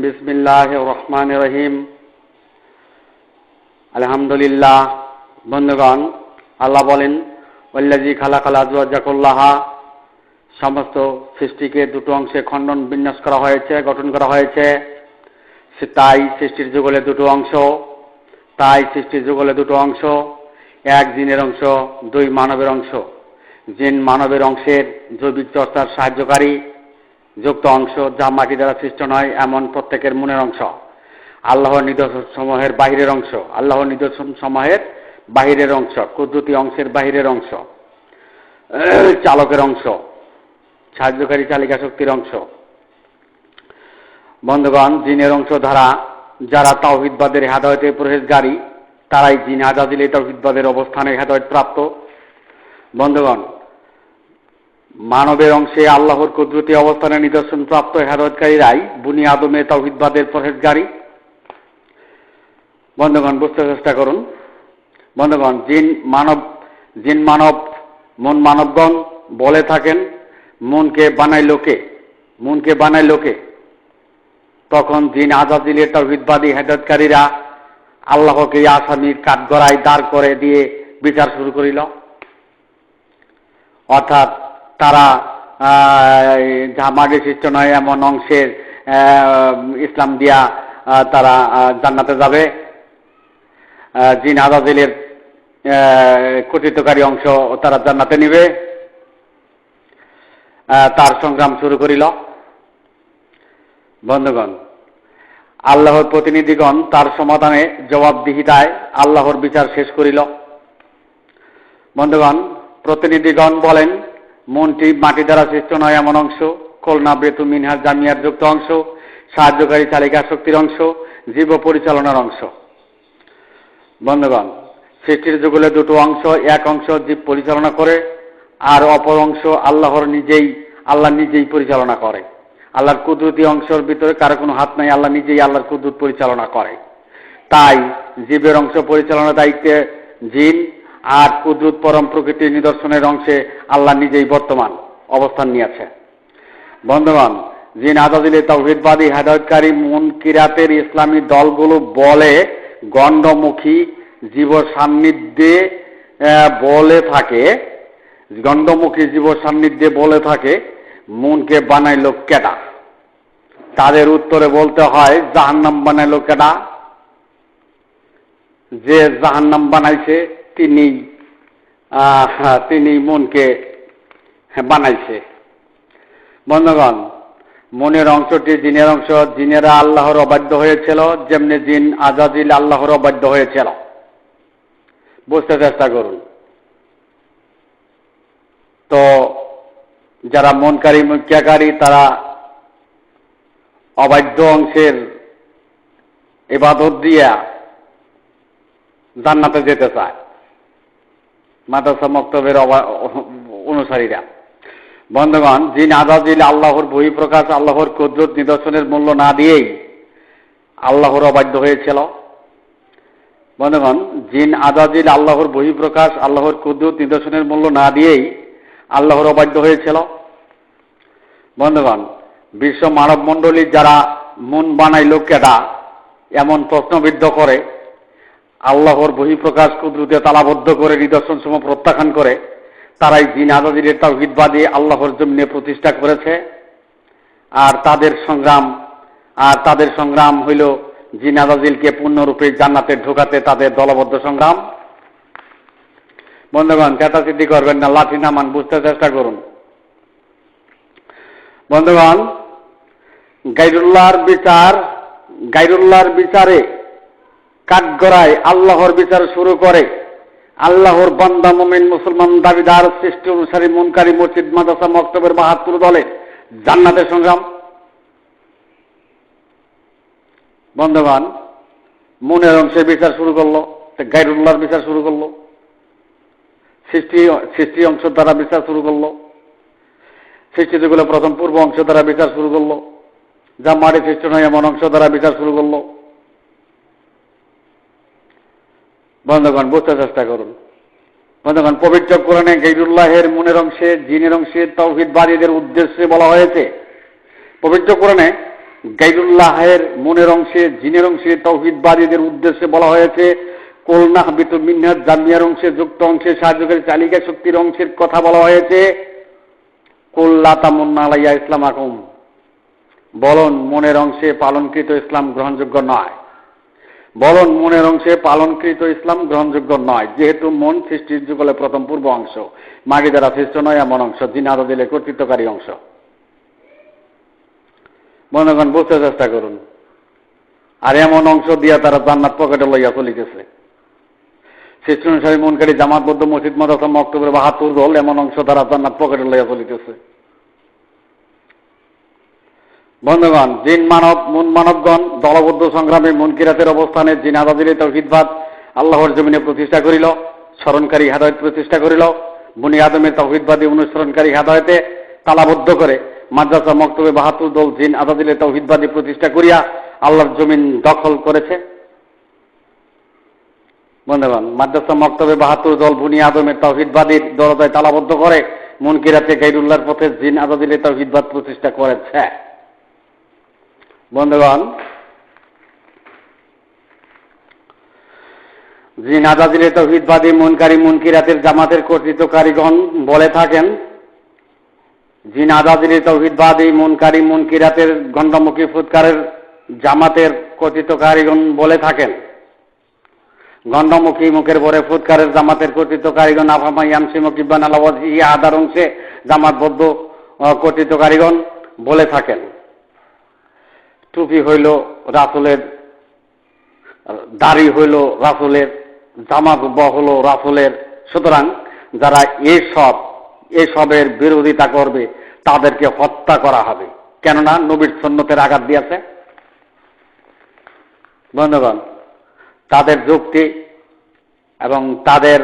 বিসমিল্লাহির রহমানির রহিম। আলহামদুলিল্লাহ। বন্ধুগণ, আল্লাহ বলেন ওল্লাজি খালা খালা জুয়াজাকুল্লাহা সমস্ত সৃষ্টিকে দুটো অংশে খণ্ডন বিন্যাস করা হয়েছে, গঠন করা হয়েছে। তাই সৃষ্টির যুগলে দুটো অংশ, তাই সৃষ্টির যুগলে দুটো অংশ। এক জিনের অংশ, দুই মানবের অংশ। জিন মানবের অংশের জৈবিক চর্চার সাহায্যকারী যুক্ত অংশ যা মাটি দ্বারা সৃষ্ট নয়, এমন প্রত্যেকের মনের অংশ। আল্লাহর নিদর্শন সমূহের বাহিরের অংশ। আল্লাহর নিদর্শন সমূহের বাহিরের অংশ, কুদরতি অংশের বাহিরের অংশ। চালকের অংশ, সাহায্যকারী চালিকা শক্তির অংশ। বন্ধুগণ, জিনের অংশ ধারা যারা তাওহিদবাদের হেদায়তে প্রবেশকারী তারাই জিন আজাদিলে তাওহিদবাদের অবস্থানে হেদায়ত প্রাপ্ত। বন্ধুগণ মানবের অংশে আল্লাহর কুদরতি অবস্থানে নিদর্শন প্রাপ্ত হেদায়তকারীরাই বুনি আদমে তাওহিদবাদের পরহেজগারী। বন্ধুগণ, বুঝতে চেষ্টা করুন। বন্ধগণ, জিন মানব জিন মানব, মন মানবগণ বলে থাকেন, মনকে বানাই লোকে মনকে বানাই লোকে তখন জিন আজাদিলের তৌহিদবাদী হেদায়তকারীরা আল্লাহকে আসামির কাঠগড়ায় দাঁড় করে দিয়ে বিচার শুরু করিল। অর্থাৎ তারা মাটি সৃষ্ট নয়, এমন অংশের ইসলাম দিয়া তারা জান্নাতে যাবে। জিন আজাদিলের কর্তৃত্বকারী অংশ তারা জান্নাতে নিবে। তার সংগ্রাম শুরু করিল। বন্ধুগণ, আল্লাহর প্রতিনিধিগণ তার সমাধানে জবাবদিহিতায় আল্লাহর বিচার শেষ করিল। বন্ধুগণ, প্রতিনিধিগণ বলেন মনটি মাটি দ্বারা সৃষ্ট নয় এমন অংশ, কলনা বেতু মিনহার জামিয়ার যুক্ত অংশ, সাহায্যকারী চালিকা শক্তির অংশ, জীব পরিচালনার অংশ। বন্ধুগণ, সৃষ্টির যুগলে দুটো অংশ, এক অংশ জীব পরিচালনা করে, আর অপর অংশ আল্লাহর নিজেই, আল্লাহ নিজেই পরিচালনা করে। আল্লাহর কুদরতি অংশের ভিতরে কারও কোনো হাত নাই, আল্লাহ নিজেই আল্লাহর কুদরত পরিচালনা করে। তাই জীবের অংশ পরিচালনার দায়িত্বে জিন আর কুদরত পরম প্রকৃতির নিদর্শনের অংশে আল্লাহ নিজেই বর্তমান অবস্থান নিয়েছে। বন্ধুগণ জিন আজাদিলে তৌহিদবাদী হেদায়তকারী মন কিরাতের ইসলামী দলগুলো বলে গণ্ডমুখী জীব সান্নিধ্যে বলে থাকে, গণ্ডমুখী জীব সান্নিধ্যে বলে থাকে, মনকে বানাইলো কেডা? তাদের উত্তরে বলতে হয়, জাহান্নাম বানাইলো কেডা? যে জাহান্নাম বানাইছে তিনি তিনি মনকে বানাইছে। বন্ধুগণ, মনের অংশটি জিনের অংশ, জিনেরা আল্লাহর অবাধ্য হয়েছিল, যেমনি জিন আজাদিল আল্লাহর অবাধ্য হয়েছিল। বুঝতে চেষ্টা করুন। তো, যারা মনকারী, মুখ্যাকারী, তারা অবাধ্য অংশের এবাদত দিয়া জান্নাতে যেতে চায়। মাদ্রাসা মক্তবের অনুসারীরা। বন্ধুগণ জিন আজাদিল আল্লাহর বহিঃপ্রকাশ আল্লাহর কুদরত নিদর্শনের মূল্য না দিয়েই আল্লাহর অবাধ্য হয়েছিল। বন্ধুগণ জিন আজাদিল আল্লাহর বহিঃপ্রকাশ আল্লাহর কুদরত নিদর্শনের মূল্য না দিয়েই আল্লাহর অবাধ্য হয়েছিল। বন্ধুগণ, বিশ্ব মানব মণ্ডলীর যারা মন বানাই লোকেরা এমন প্রশ্নবিদ্ধ করে আল্লাহর বহিঃপ্রকাশ কুদরতে তালাবদ্ধ করে নিদর্শন সমূহ প্রত্যাখ্যান করে, তারাই জিন আজাদিলের তাহিদবাদী আল্লাহর জমিনে প্রতিষ্ঠা করেছে। আর তাদের সংগ্রাম, আর তাদের সংগ্রাম হইল জিন আজাদিলকে পূর্ণরূপে জান্নাতে ঢোকাতে তাদের দলবদ্ধ সংগ্রাম। বন্ধুগণ চেতাচিতি করবেন না, লাঠি নামান, বুঝতে চেষ্টা করুন। বন্ধুগণ, গাইরুল্লাহর বিচার, গাইরুল্লাহর বিচারে কাঠগড়ায় আল্লাহর বিচার শুরু করে। আল্লাহর বান্দা মোমিন মুসলমান দাবিদার সৃষ্টি অনুসারী মনকারী মসজিদ, মাদ্রাসা, মক্তবের বাহাত্তর দলে জান্নাতের সংগ্রাম। বন্ধবান মনের অংশে বিচার শুরু করল গাইরুল্লাহর বিচার শুরু করল। সৃষ্টি সৃষ্টি অংশ দ্বারা বিচার শুরু করল। সৃষ্টি যেগুলো প্রথম পূর্ব অংশ দ্বারা বিচার শুরু করল। যা মাটি সৃষ্টি নয়, এমন অংশ দ্বারা বিচার শুরু করল। বন্ধুগণ, বুঝতে চেষ্টা করুন। বন্ধগণ, পবিত্র কোরআনে গৈরুল্লাহের মনের অংশে, জিনের অংশে তৌহিদবাদীদের উদ্দেশ্যে বলা হয়েছে, পবিত্র কোরআনে গাইরুল্লাহের মনের অংশে, জিনের অংশে তৌহিদবাদীদের উদ্দেশ্যে বলা হয়েছে কোলনাহ বিতু মিনহাজ জামিয়ার অংশে, যুক্ত অংশে, সাহায্যকারী চালিকা শক্তির অংশের কথা বলা হয়েছে কোল্লা তামুন্না আলাইয়া ইসলাম আকুম বলন, মনের অংশে পালনকৃত ইসলাম গ্রহণযোগ্য নয়। বলন মনের অংশে পালনকৃত ইসলাম গ্রহণযোগ্য নয়, যেহেতু মন সৃষ্টির যুগলে প্রথম পূর্ব অংশ। মাগি দ্বারা সৃষ্ট নয় এমন অংশ, যিনি আরও দিলে কর্তৃত্বকারী অংশ। মনে বুঝতে চেষ্টা করুন। আর এমন অংশ দিয়া তারা জান্নাত পকেটে লইয়া চলিতেছে। সৃষ্টি অনুসারী মনকারী জামাতবদ্ধ মসজিদ, মাদ্রাসা অক্টোবর বাহাত্তর দল, এমন অংশ তারা জান্নাত পকেটে লইয়া চলিতেছে। বন্ধুগণ, জিন মানব, মন মানবগণ, দলবদ্ধ সংগ্রামে মনকিরাতের অবস্থানে জিন আজাদিলে তৌহিদবাদ আল্লাহর জমিনে প্রতিষ্ঠা করিল, স্মরণকারী হাদায়ত প্রতিষ্ঠা করিল, বুনি আদমে তৌহিদবাদী অনুসরণকারী হাদায়তে তালাবদ্ধ করে মাদ্রাসা মক্তবে বাহাত্তর দল জিন আদাদিলে তৌহিদবাদী প্রতিষ্ঠা করিয়া আল্লাহর জমিন দখল করেছে। বন্ধুগণ, মাদ্রাসা মক্তবে বাহাত্তর দল বুনি আদমে তৌহিদবাদীর দরজায় তালাবদ্ধ করে মনকিরাতে গাইরুল্লাহর পথে জিন আজাদিলে তৌহিদবাদ প্রতিষ্ঠা করেছে। বন্ধুগণ জি নাজাদিলে তৌহিদবাদী মুনকারী মুনকিরাতের জামাতের কর্তৃত্বকারীগণ বলে থাকেন জি নাজাদিলে তৌহিদবাদী মুনকারী মুনকিরাতের গণ্ডমুখী ফুৎকারের জামাতের কর্তৃত্বকারীগণ বলে থাকেন, গণ্ডমুখী মুখের পরে ফুৎকারের জামাতের কর্তৃত্বকারীগণ আফামা ইয়ামসিম কিব্বান আলাওয়াজ ইয়া আদার অংশে জামাতবদ্ধ কর্তৃত্বকারীগণ বলে থাকেন। টুপি হইল রাসুলের, দাড়ি হইল রাসুলের, জামা হল রাসুলের। সুতরাং যারা এসব, এসবের বিরোধিতা করবে, তাদেরকে হত্যা করা হবে। কেননা নবীর সন্ন্যতের আঘাত দিয়েছে। বন্ধুগণ, তাদের যুক্তি এবং তাদের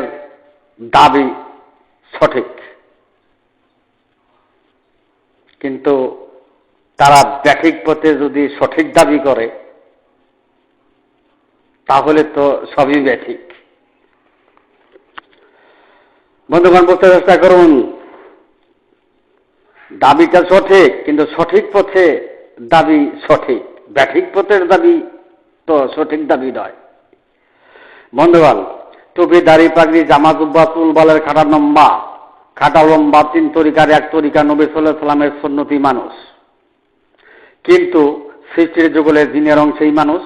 দাবি সঠিক। কিন্তু তারা ব্যাঠিক পথে যদি সঠিক দাবি করে, তাহলে তো সবই ব্যাঠিক। বন্ধুগণ বলতে চেষ্টা করুন, দাবিটা সঠিক, কিন্তু সঠিক পথে দাবি সঠিক। ব্যাঠিক পথের দাবি তো সঠিক দাবি নয়। বন্ধুগণ, টুপি, দাড়ি, পাগড়ি, জামা, জুব্বা, চুল, বলের খাটা লম্বা। খাটা লম্বা, তিন তরিকার, এক তরিকা নবী সাল্লাহ সাল্লামের সন্নতি মানুষ। কিন্তু সৃষ্টির যুগলে জিনের অংশেই মানুষ,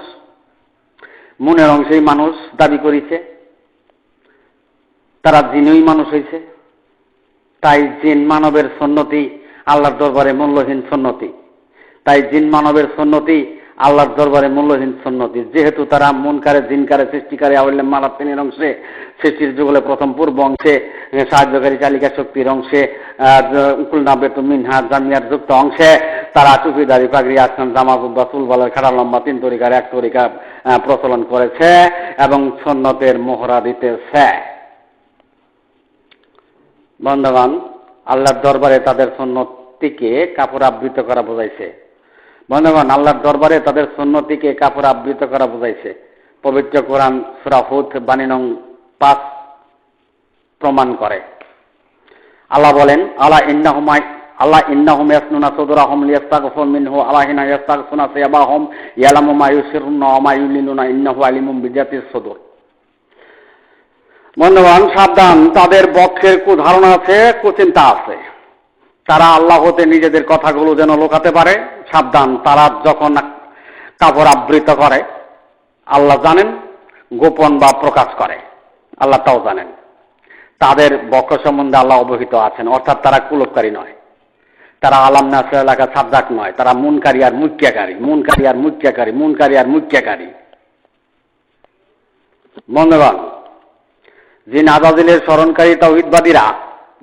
মনের অংশেই মানুষ দাবি করেছে। তারা জিনই মানুষ হয়েছে তাই জিন মানবের সন্নতি আল্লাহর দরবারে মূল্যহীন সন্নতি তাই জিন মানবের সন্নতি আল্লাহর দরবারে মূল্যহীন সন্নতি যেহেতু তারা মনকারে, জিনকারে, সৃষ্টিকারে আউল্লাম মালাত্তিনের অংশে সৃষ্টির যুগলে প্রথম পূর্ব অংশে, সাহায্যকারী, চালিকা শক্তির অংশে উকুলনা বেতু মিনহা জামিয়ার যুক্ত অংশে তারা টুপি দাড়ি পাগড়ি আসন, জামা গুব্বা চুলবালের খাড়া, লম্বা, তিন তরিকার, এক তরিকা প্রচলন করেছে এবং সন্ন্যতের মোহরা দিতেছে। বন্ধগণ, আল্লাহর দরবারে তাদের সন্ন্যতিকে কাপড় আবৃত করা বোঝাইছে। বন্ধুগণ, আল্লাহর দরবারে তাদের সন্ন্যতিকে কাপড় আবৃত করা বোঝাইছে। পবিত্র কোরআন সুরাফুত বানিনং পাঁচ প্রমাণ করে। আল্লাহ বলেন আল্লাহ ইন্নাহুমাই আল্লাহ ইন্নাহুম ইয়াসনুনা সুদুরাহুম লিয়াস্তাগফু মিনহু আলাহিনা ইয়াস্তাগফুনা সিয়াবাহুম, ইয়ালামু মা ইউসিরুনা ওয়া মা ইউলিনুনা, ইন্নাহু আলিমুম বিজাতিস সুদুর। বন্ধুগণ, সাবধান, তাদের বক্ষের কুধারণা আছে কুচিন্তা আছে। তারা আল্লাহ হতে নিজেদের কথাগুলো যেন লোকাতে পারে, সাবধান, তারা যখন কাপড় আবৃত করে, আল্লাহ জানেন, গোপন বা প্রকাশ করে, আল্লাহ তাও জানেন। তাদের বক্ষ সম্বন্ধে আল্লাহ অবহিত আছেন, অর্থাৎ তারা কুলপকারী নয়। তারা আলাম নাসর এলাকা সাবজাক নয়। তারা মুনকারী আর মুখ্যাকারী মুনকারী আর মুখ্যাকারী মুনকারী আর মুখ্যাকারী বন্ধুগণ, জিন আজাদিলের স্মরণকারী তৌহিদবাদীরা,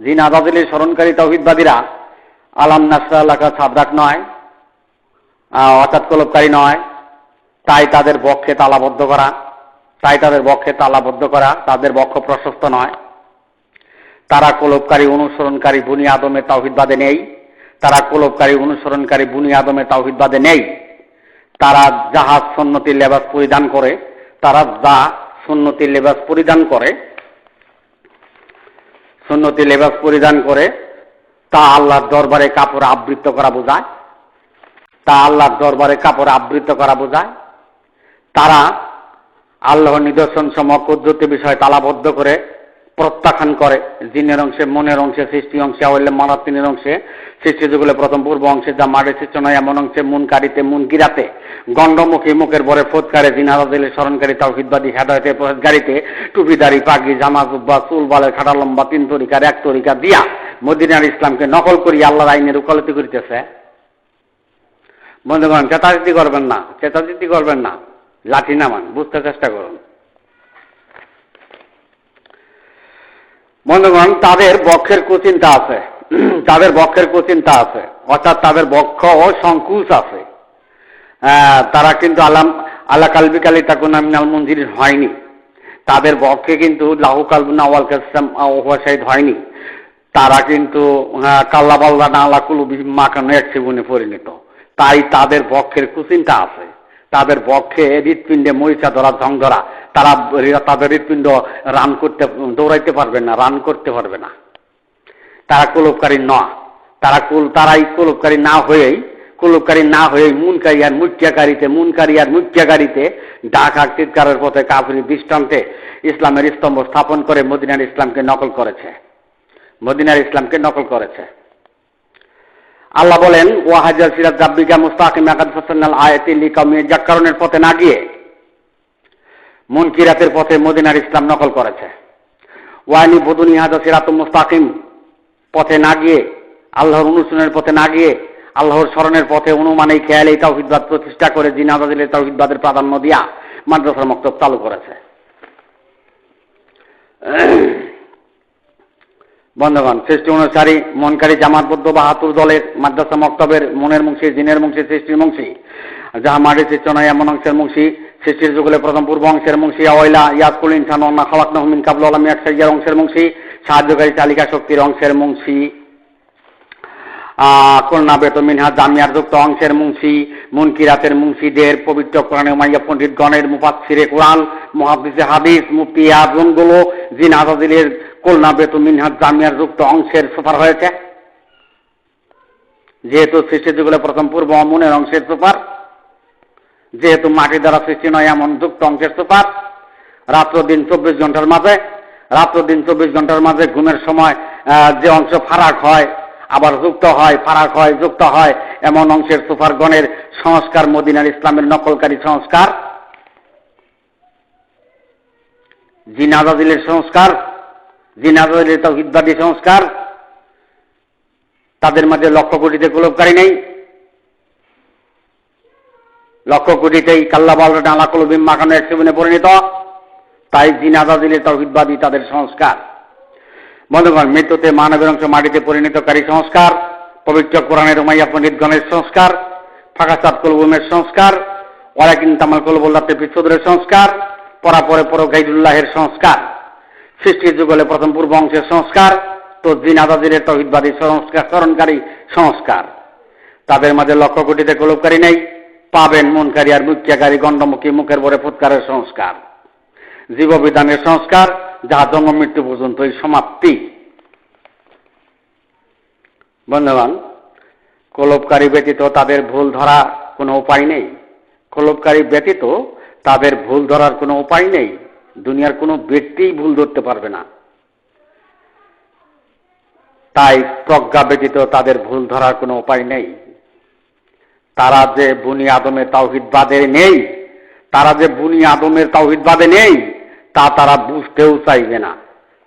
জিন আজাদিলের স্মরণকারী তৌহিদবাদীরা আলাম নাসরা এলাকা সাবরাক নয় অর্থাৎ কলবকারী নয়। তাই তাদের বক্ষে তালাবদ্ধ করা, তাই তাদের বক্ষে তালাবদ্ধ করা, তাদের বক্ষ প্রশস্ত নয়। তারা কলবকারী, অনুসরণকারী বুনি আদমে তাওহিদবাদে নেই। তারা কলবকারী অনুসরণকারী, বুনি আদমে তাওহিদবাদে নেই। তারা জাহাজ সন্নতির লেবাস পরিধান করে, তারা যা সন্নতির লেবাস পরিধান করে, সুন্নতি লেবাস পরিধান করে, তা আল্লাহর দরবারে কাপড় আবৃত করা বোঝায়। তা আল্লাহর দরবারে কাপড় আবৃত করা বোঝায়। তারা আল্লাহর নিদর্শন সম বিষয় তালাবদ্ধ করে প্রত্যাখ্যান করে। জিনের অংশে, মনের অংশে, সৃষ্টি অংশে আওয়াল্লে মারাত্মিনের অংশে। সৃষ্টি যুগলে প্রথম পূর্ব অংশে যা মারে সৃষ্ট নয়, এমন অংশে মুন কারিতে মুন গিরাতে। গণ্ডমুখী মুখের বরে ফোৎকারে জিনারা দিলে স্মরণকারী তাওহিদবাদী হেদায়তে গাড়িতে টুপিদারি পাগি জামা, জুব্বা, চুল, বালের খাটা লম্বা, তিন তরিকার এক তরিকা দিয়া মদিনার ইসলামকে নকল করি আল্লাহর আইনের উকালতি করিতেছে। বন্ধুগণ, চেতাচিতি করবেন না, চেতাচিতি করবেন না। লাঠি নামান, বুঝতে চেষ্টা করুন। বন্ধুগণ, তাদের বক্ষের কুচিন্তা আছে। তাদের বক্ষের কুচিন্তা আছে। অর্থাৎ তাদের বক্ষ ও সংকুচ আছে। তারা কিন্তু আলাম আল্লাহ কালবি কালী তাকুন মঞ্জির হয়নি। তাদের বক্ষে কিন্তু লাহু কালবুনা ওয়াল কাসম ওয়াসাইদ হয়নি। তারা কিন্তু কাল্লা বাল্লা না আল্লাহ কুলু মাকানো এক সেগুনে পরিণত। তাই তাদের বক্ষের কুচিন্তা আছে। তাদের বক্ষে হৃৎপিণ্ডে মরিচা ধরা জং ধরা তারা তাদের হৃৎপিণ্ড রান করতে, দৌড়াইতে পারবে না, রান করতে পারবে না। তারা কুলুপকারী নয় তারা কুল তারাই কুলুপকারী না হয়েই কুলুপকারী না হয়েই মুনকারী আর মুখ্যাকারীতে মুনকারী আর মুখ্যাকারীতে ডাক চিৎকারের পথে কাফির দৃষ্টান্তে ইসলামের স্তম্ভ স্থাপন করে মদিনার ইসলামকে নকল করেছে। মদিনার ইসলামকে নকল করেছে। আল্লাহ বলেন ওয়াহাজাল সিরাজ জাব্বিকা মুস্তাকিম আকাদ ফাসান্নাল আয়াতি লিকাউমি জাক্কারণের পথে না গিয়ে মুনকিরাতের পথে মদিনার ইসলাম নকল করেছে। ওয়ানি বদুনি হাজা সিরাতুল মুস্তাকিম পথে না গিয়ে, আল্লাহর অনুশীলনের পথে না গিয়ে, আল্লাহর স্মরণের পথে অনুমানে খেয়ালে তাওহিদবাদ প্রতিষ্ঠা করে জিনাবাদিলে তাওহিদবাদের প্রাধান্য দিয়া মাদ্রাসার মক্তব চালু করেছে। বন্ধুগণ, সৃষ্টি অনুসারী, মনকারী জামাতবদ্ধ বাহাতুর দলের মাদ্রাসা মক্তবের মনের মুংশী জিনের মুংশী সৃষ্টির মুংশী যাহা মাটির সৃষ্ট নয় এমন অংশের মুংশী সৃষ্টির যুগলে প্রথম পূর্ব অংশের মুংশী অয়লা ইয়াসকুল ইনসান অন্না খালাক নহমিন কাবল আলম একসাইয়ার অংশের মুংশী সাহায্যকারী চালিকা শক্তির অংশের মুংশী কন্যা বেত মিনহা জামিয়ার যুক্ত অংশের মুংশী মুনকিরাতের মুংশীদের পবিত্র কোরআনে মাইয়া পণ্ডিত গণের মুফাসিরে কোরআন মহাদিসে হাদিস, মুফতি আজমগুলো জিন আজাদিলের কন্যা বেত মিনহা জামিয়ার যুক্ত অংশের সুপার হয়েছে। যেহেতু সৃষ্টি যুগলে প্রথম পূর্ব মনের অংশের সুপার, যেহেতু মাটি দ্বারা সৃষ্টি নয়, এমন যুক্ত অংশের সুপার, রাত্র দিন চব্বিশ ঘণ্টার মাঝে, রাত্র দিন চব্বিশ ঘণ্টার মাঝে ঘুমের সময় যে অংশ ফারাক হয়, আবার যুক্ত হয়, ফারাক হয়, যুক্ত হয়, এমন অংশের সুপারগণের সংস্কার মদিনার ইসলামের নকলকারী সংস্কার। জিনাদিলের সংস্কার জিনাদিলের তৌহিদবাদী সংস্কার, তাদের মাঝে লক্ষ কোটিতে কুলবকারী নেই। লক্ষ কোটিতেই কাল্লাবাল ডালা কলবিম মাখানো একসেবনে পরিণত। তাই জিনাদা দিলে তৌহিদবাদী তাদের সংস্কার। বন্ধুগণ, মৃত্যুতে মানবের অংশ মাটিতে পরিণতকারী সংস্কার, পবিত্র কোরআনের উমাইয়া পণ্ডিতগণের সংস্কার ফাঁকাচাঁদ কলবুমের সংস্কার, ওয়ালাকিন তামাল কলবুল্লাতে পিছুদের সংস্কার, পরাপরে পর গাইদুল্লাহের সংস্কার। সৃষ্টির যুগলে প্রথম পূর্ব অংশের সংস্কার, তো জিনাদাদিরের তহিদবাদী সংস্কার, স্মরণকারী সংস্কার। তাদের মাঝে লক্ষ কোটিতে কলবকারী নেই, পাবেন মনকারী আর মুখ্যাকারী গণ্ডমুখী মুখের বরে ফুৎকারের সংস্কার। জীববিধানের সংস্কার যা জন্ম মৃত্যু পর্যন্তই সমাপ্তি। বন্ধুগণ কলবকারী ব্যতীত তাদের ভুল ধরা কোনো উপায় নেই। কলবকারী ব্যতীত তাদের ভুল ধরার কোনো উপায় নেই। দুনিয়ার কোনো ব্যক্তিই ভুল ধরতে পারবে না। তাই প্রজ্ঞা ব্যতীত তাদের ভুল ধরার কোনো উপায় নেই। তারা যে বুনি আদমের তাওহিদবাদে নেই, তারা যে বুনি আদমের তাওহিদবাদে নেই, তা তারা বুঝতেও চাইবে না।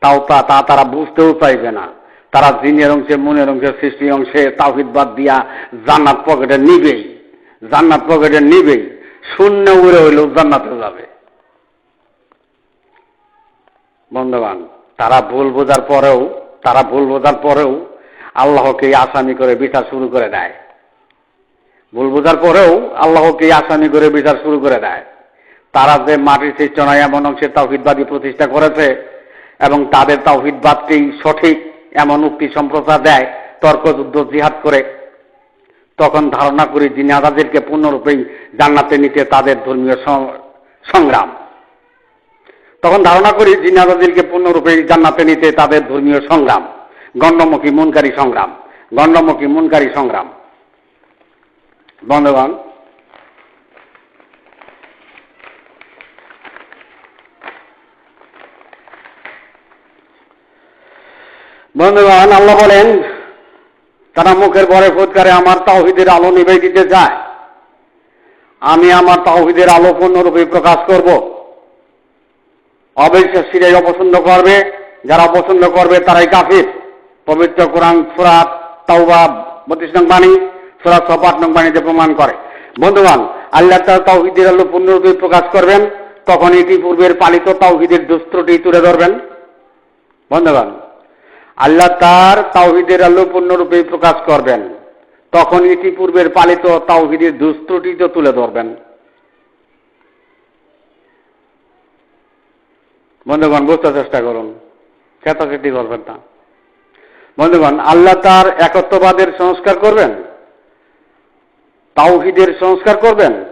তাও তা তা তারা বুঝতেও চাইবে না। তারা জিনের অংশে, মনের অংশে সৃষ্টি অংশে তাওহিদবাদ দিয়া জান্নাত পকেটে নিবেই। জান্নাত পকেটে নিবেই। শূন্য উড়ে হইলেও জান্নাতে যাবে। বন্ধুবান তারা ভুল বোঝার পরেও, তারা ভুল বোঝার পরেও আল্লাহকে আসামি করে বিচার শুরু করে দেয়। ভুল বোঝার পরেও আল্লাহকে আসামি করে বিচার শুরু করে দেয়। তারা যে মাটির সৃষ্ট নয় এমন অংশে তাওহিদবাদী প্রতিষ্ঠা করেছে এবং তাদের তাওহিদবাদটি সঠিক এমন উক্তি সম্প্রচার দেয় তর্কযুদ্ধ জিহাদ করে। তখন ধারণা করি জিনাদাদেরকে পূর্ণরূপেই জান্নাতে নিতে তাদের ধর্মীয় সংগ্রাম। তখন ধারণা করি জিনাদাদিলকে পূর্ণরূপে জান্নাতে নিতে তাদের ধর্মীয় সংগ্রাম, গণ্ডমুখী মুনকারী সংগ্রাম, গণ্ডমুখী মুনকারী সংগ্রাম। বন্ধুগণ বন্ধুগণ, আল্লাহ বলেন, তারা মুখের পরে ফুৎকারে আমার তাওহিদের আলো নিভে দিতে চায়। আমি আমার তাওহিদের আলো পূর্ণরূপে প্রকাশ করব। অবিশ্বাসীরাই অপছন্দ করবে, যারা অপছন্দ করবে তারাই কাফির। পবিত্র কোরআন সুরাত তাওবা, বত্রিশ নং বাণী সুরাত সপাট নং বাণীতে প্রমাণ করে। বন্ধুগণ, আল্লাহ তার তাওহিদের আলো পূর্ণরূপে প্রকাশ করবেন, তখন এটি পূর্বের পালিত তাওহিদের দুস্ত্রটি তুলে ধরবেন। বন্ধুগণ, আল্লাহ তার তাওহিদের আলো পূর্ণরূপে প্রকাশ করবেন, তখন ইতিপূর্বের পালিত তাওহিদের দুস্ত্রটি তো তুলে ধরবেন। বন্ধুগণ, বুঝতে চেষ্টা করুন। চেতাচেতি করবেন না। বন্ধুগণ, আল্লাহ তার একত্ববাদের সংস্কার করবেন? তাওহিদের সংস্কার করবেন?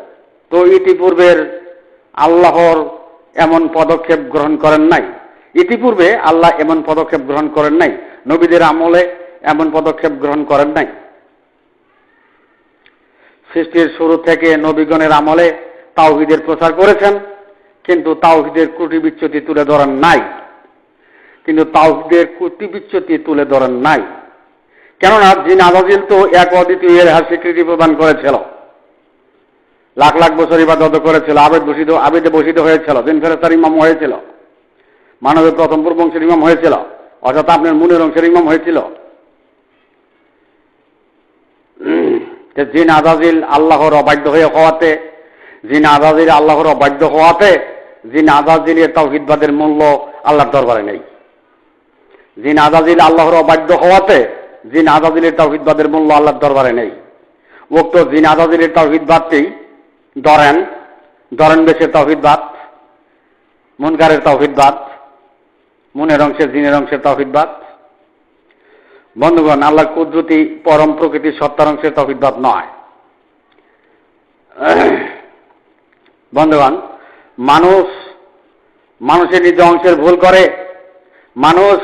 তো ইতিপূর্বের আল্লাহর এমন পদক্ষেপ গ্রহণ করেন নাই। ইতিপূর্বে আল্লাহ এমন পদক্ষেপ গ্রহণ করেন নাই। নবীদের আমলে এমন পদক্ষেপ গ্রহণ করেন নাই। সৃষ্টির শুরু থেকে নবীগণের আমলে তাওহিদের প্রচার করেছেন। কিন্তু তাওহিদের ত্রুটি বিচ্যুতি তুলে ধরেন নাই। কিন্তু তাওহিদের ত্রুটি বিচ্যুতি তুলে ধরেন নাই। কেননা জিন আবাদিল তো এক অদ্বিতীয় এর স্বীকৃতি প্রদান করেছিল। লাখ লাখ বছর ইবাদত করেছিল, আবেদ বসিত, আবেদে বসিত হয়েছিল, দিন ফেরেস্তার ইমাম হয়েছিল, মানবের প্রথম পূর্বংশের ইমাম হয়েছিল, অর্থাৎ আপনার মুনের অংশের ইমাম হয়েছিল। জিন আজাজিল আল্লাহর অবাধ্য হয়ে হওয়াতে জিন আজাজিল আল্লাহর অবাধ্য হওয়াতে জিন আজাজিলের তাওহিদবাদের মূল্য আল্লাহর দরবারে নেই। জিন আজাজিল আল্লাহর অবাধ্য হওয়াতে জিন আজাজিলের তাওহিদবাদের মূল্য আল্লাহর দরবারে নেই। উক্ত জিন আজাজিলের তাওহিদবাদটি ধরেন ধরেন বেশের তাওহিদবাদ মুনকারের তাওহিদবাদ মনের অংশের জিনের অংশের তাওহিদবাদ বন্ধুগণ আল্লাহ কুদরতি পরম প্রকৃতির সত্তার অংশের তহিদবাদ নয়। বন্ধুগণ, মানুষ মানুষের নিজ অংশের ভুল করে। মানুষ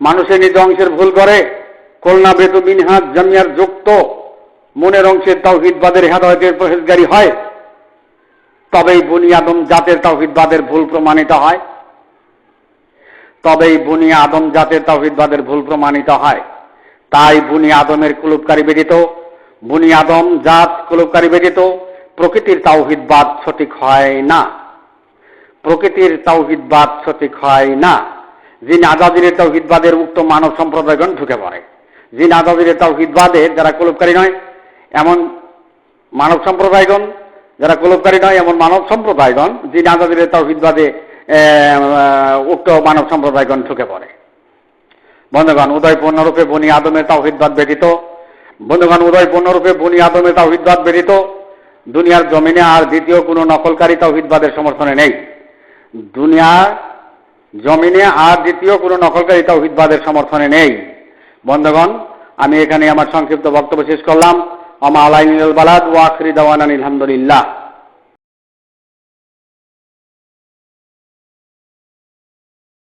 মানুষের নিজ অংশের ভুল করে। কল্যাণ বেতু বিনহাত জামিয়ার যুক্ত মনের অংশের তাওহিদবাদের হেদায়তের প্রহেজগারী হয়। তবেই বুনিয়াদম জাতের তাওহিদবাদের ভুল প্রমাণিত হয়। তবেই বুনি আদম জাতের তাওহিদবাদের ভুল প্রমাণিত হয়। তাই বুনি আদমের কুলুপকারী ব্যতীত, বুনি আদম জাত কুলুপকারী ব্যতীত প্রকৃতির তাওহিদবাদ সঠিক হয় না। প্রকৃতির তাওহিদবাদ সঠিক হয় না। যিনি আজাদিনের তাওহিদবাদের উক্ত মানব সম্প্রদায়গণ ঢুকে পড়ে। যিনি আজাদিনের তাওহিদবাদের যারা কুলুপকারী নয়, এমন মানব সম্প্রদায়গণ, যারা কুলুপকারী নয়, এমন মানব সম্প্রদায়গণ যিনি আজাদিনের তাওহিদবাদে উক্ত মানব সম্প্রদায়গণ ঢুকে পড়ে। বন্ধুগণ উদয় পূর্ণরূপে বনি আদমের তাওহিদবাদ ব্যতীত, বন্ধুগণ উদয় পূর্ণরূপে বনি আদমের তাওহিদবাদ ব্যতীত দুনিয়ার জমিনে আর দ্বিতীয় কোনো নকলকারী তাওহিদবাদের সমর্থনে নেই। দুনিয়ার জমিনে আর দ্বিতীয় কোনো নকলকারী তাওহিদবাদের সমর্থনে নেই। বন্ধুগণ, আমি এখানে আমার সংক্ষিপ্ত বক্তব্য শেষ করলাম। আমা আলাইনুল বালাদ ওয়াখরি দাওয়ান আলহামদুলিল্লাহ।